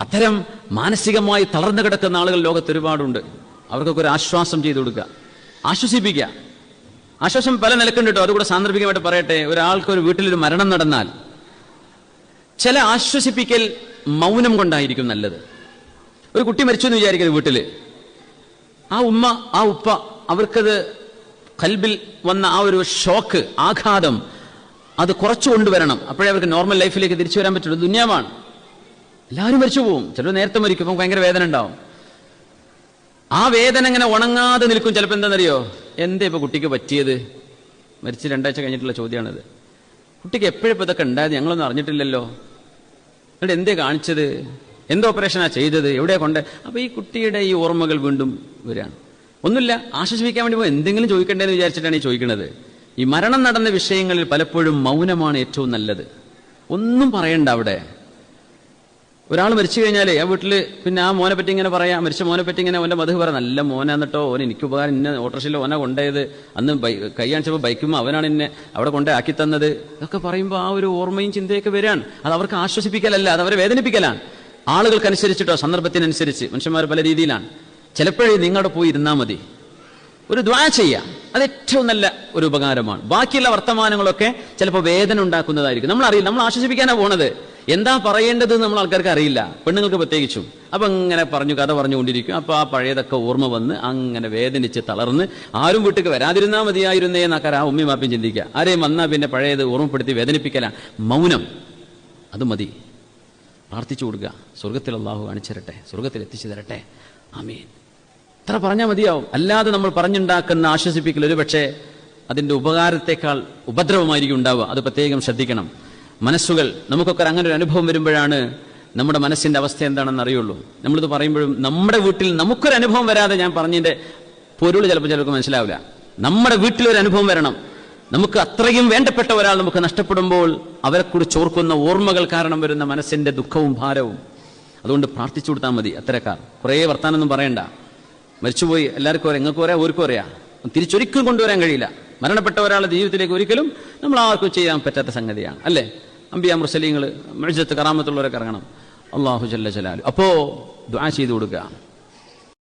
അത്തരം മാനസികമായി തളർന്നു കിടക്കുന്ന ആളുകൾ ലോകത്ത് ഒരുപാടുണ്ട്. അവർക്കൊക്കെ ഒരു ആശ്വാസം ചെയ്തു കൊടുക്കുക. ആശ്വസിപ്പിക്കുക. ആശ്വാസം പല നിലക്കുണ്ട് കേട്ടോ. അതുകൂടെ സാന്ദർഭികമായിട്ട് പറയട്ടെ. ഒരാൾക്ക് ഒരു വീട്ടിലൊരു മരണം നടന്നാൽ ചില ആശ്വസിപ്പിക്കൽ മൗനം കൊണ്ടായിരിക്കും നല്ലത്. ഒരു കുട്ടി മരിച്ചു എന്ന് വിചാരിക്കരുത് വീട്ടിൽ ആ ഉമ്മ ആ ഉപ്പ അവർക്കത് കൽബിൽ വന്ന ആ ഒരു ഷോക്ക് ആഘാതം അത് കുറച്ചു കൊണ്ടുവരണം. അപ്പോഴേ അവർക്ക് നോർമൽ ലൈഫിലേക്ക് തിരിച്ചു വരാൻ പറ്റുള്ളൂ. ദുന്യാവാണ്. എല്ലാവരും മരിച്ചു പോവും. ചിലർ നേരത്തെ മരിക്കും. അപ്പം ഭയങ്കര വേദന ഉണ്ടാവും. ആ വേദന ഇങ്ങനെ ഉണങ്ങാതെ നിൽക്കും. ചിലപ്പോൾ എന്താണെന്നറിയോ? എന്താ ഇപ്പൊ കുട്ടിക്ക് പറ്റിയത്? മരിച്ച് രണ്ടാഴ്ച കഴിഞ്ഞിട്ടുള്ള ചോദ്യമാണിത്. കുട്ടിക്ക് എപ്പോഴും ഇതൊക്കെ ഉണ്ടായത് ഞങ്ങളൊന്നും അറിഞ്ഞിട്ടില്ലല്ലോ. എന്നിട്ട് എന്തേ കാണിച്ചത്? എന്ത് ഓപ്പറേഷനാ ചെയ്തത്? എവിടെയാ കൊണ്ട്? അപ്പോൾ ഈ കുട്ടിയുടെ ഈ ഓർമ്മകൾ വീണ്ടും വരികയാണ്. ഒന്നുമില്ല ആശ്വസിപ്പിക്കാൻ വേണ്ടി പോയി. എന്തെങ്കിലും ചോദിക്കണ്ടേന്ന് വിചാരിച്ചിട്ടാണ് ഈ ചോദിക്കുന്നത് ഈ മരണം നടന്ന വിഷയങ്ങളിൽ പലപ്പോഴും മൗനമാണ് ഏറ്റവും നല്ലത്. ഒന്നും പറയണ്ട അവിടെ. ഒരാൾ മരിച്ചു കഴിഞ്ഞാലേ ആ വീട്ടിൽ പിന്നെ ആ മോനെ പറ്റി ഇങ്ങനെ പറയാം. മരിച്ച മോനെ പറ്റി ഇങ്ങനെ ഓന്റെ മധു പറയാം. നല്ല മോനാന്നിട്ടോ ഓൻ എനിക്ക് ഉപകാരം ഇന്ന ഓട്ടോറിക്ഷയിൽ ഓനെ കൊണ്ടുപോയത്. അന്ന് കൈ കാണിച്ചപ്പോൾ ബൈക്കുമ്പോൾ അവനാണ് എന്നെ അവിടെ കൊണ്ടേ ആക്കി തന്നത്. ഇതൊക്കെ പറയുമ്പോൾ ആ ഒരു ഓർമ്മയും ചിന്തയൊക്കെ വരികയാണ് അത് അവർക്ക് ആശ്വസിപ്പിക്കലല്ല അത് അവരെ വേദനിപ്പിക്കലാണ്. ആളുകൾക്കനുസരിച്ചിട്ടോ സന്ദർഭത്തിനനുസരിച്ച് മനുഷ്യന്മാർ പല രീതിയിലാണ്. ചിലപ്പോഴേ നിങ്ങളുടെ പോയി ഇരുന്നാൽ മതി. ഒരു ദ്വാ ചെയ്യാം. അത് ഏറ്റവും നല്ല ഒരു ഉപകാരമാണ്. ബാക്കിയുള്ള വർത്തമാനങ്ങളൊക്കെ ചിലപ്പോൾ വേദന ഉണ്ടാക്കുന്നതായിരിക്കും. നമ്മൾ അറിയില്ല നമ്മൾ ആശ്വസിപ്പിക്കാനാണ് പോണത്. എന്താ പറയേണ്ടത് നമ്മൾ ആൾക്കാർക്ക് അറിയില്ല. പെണ്ണുങ്ങൾക്ക് പ്രത്യേകിച്ചും. അപ്പൊ അങ്ങനെ പറഞ്ഞു കഥ പറഞ്ഞുകൊണ്ടിരിക്കും. അപ്പൊ ആ പഴയതൊക്കെ ഓർമ്മ വന്ന് അങ്ങനെ വേദനിച്ച് തളർന്ന് ആരും വീട്ടിൽ വരാതിരുന്നാൽ മതിയായിരുന്നേ എന്നൊക്കെ ആ ഉമ്മയും മാപ്പിയും ചിന്തിക്കുക. ആരെയും വന്നാൽ പിന്നെ പഴയത് ഓർമ്മപ്പെടുത്തി വേദനിപ്പിക്കലാണ് മൗനം. അത് മതി. പ്രാർത്ഥിച്ചു കൊടുക്കുക. സ്വർഗത്തിൽ അള്ളാഹു കാണിച്ചു തരട്ടെ സ്വർഗത്തിൽ എത്തിച്ചു തരട്ടെ ആമീൻ. ഇത്ര പറഞ്ഞാൽ മതിയാവും. അല്ലാതെ നമ്മൾ പറഞ്ഞുണ്ടാക്കുന്ന ആശ്വസിപ്പിക്കൽ ഒരു പക്ഷേ അതിന്റെ ഉപകാരത്തെക്കാൾ ഉപദ്രവമായിരിക്കും ഉണ്ടാവുക. അത് പ്രത്യേകം ശ്രദ്ധിക്കണം. മനസ്സുകൾ നമുക്കൊക്കെ അങ്ങനെ ഒരു അനുഭവം വരുമ്പോഴാണ് നമ്മുടെ മനസ്സിന്റെ അവസ്ഥ എന്താണെന്ന് അറിയുള്ളൂ. നമ്മളിത് പറയുമ്പോഴും നമ്മുടെ വീട്ടിൽ നമുക്കൊരു അനുഭവം വരാതെ ഞാൻ പറഞ്ഞതിന്റെ പൊരുൾ ചിലപ്പോൾ ചിലർക്ക് മനസ്സിലാവില്ല. നമ്മുടെ വീട്ടിലൊരു അനുഭവം വരണം. നമുക്ക് അത്രയും വേണ്ടപ്പെട്ട ഒരാൾ നമുക്ക് നഷ്ടപ്പെടുമ്പോൾ അവരെക്കുറിച്ച് ഓർക്കുന്ന ഓർമ്മകൾ കാരണം വരുന്ന മനസ്സിന്റെ ദുഃഖവും ഭാരവും. അതുകൊണ്ട് പ്രാർത്ഥിച്ചു കൊടുത്താൽ മതി അത്തരക്കാർ കുറേ വർത്താനൊന്നും പറയണ്ട. മരിച്ചുപോയി. എല്ലാവർക്കും അറിയാം. നിങ്ങൾക്ക് അറിയാം ഓർക്കും അറിയാം. തിരിച്ചൊരിക്കലും കൊണ്ടുവരാൻ കഴിയില്ല. മരണപ്പെട്ട ഒരാളുടെ ജീവിതത്തിലേക്ക് ഒരിക്കലും നമ്മൾ ആർക്കും ചെയ്യാൻ പറ്റാത്ത സംഗതിയാണ്. അല്ലേ? അമ്പിയ മുർസലിങ്ങൾ മെഴുജത്ത് കറാമത്തുള്ളവരൊക്കെ ഇറങ്ങണം. അള്ളാഹു ജല്ല ജലാലു. അപ്പോ ദ്വാ ചെയ്ത് കൊടുക്കുക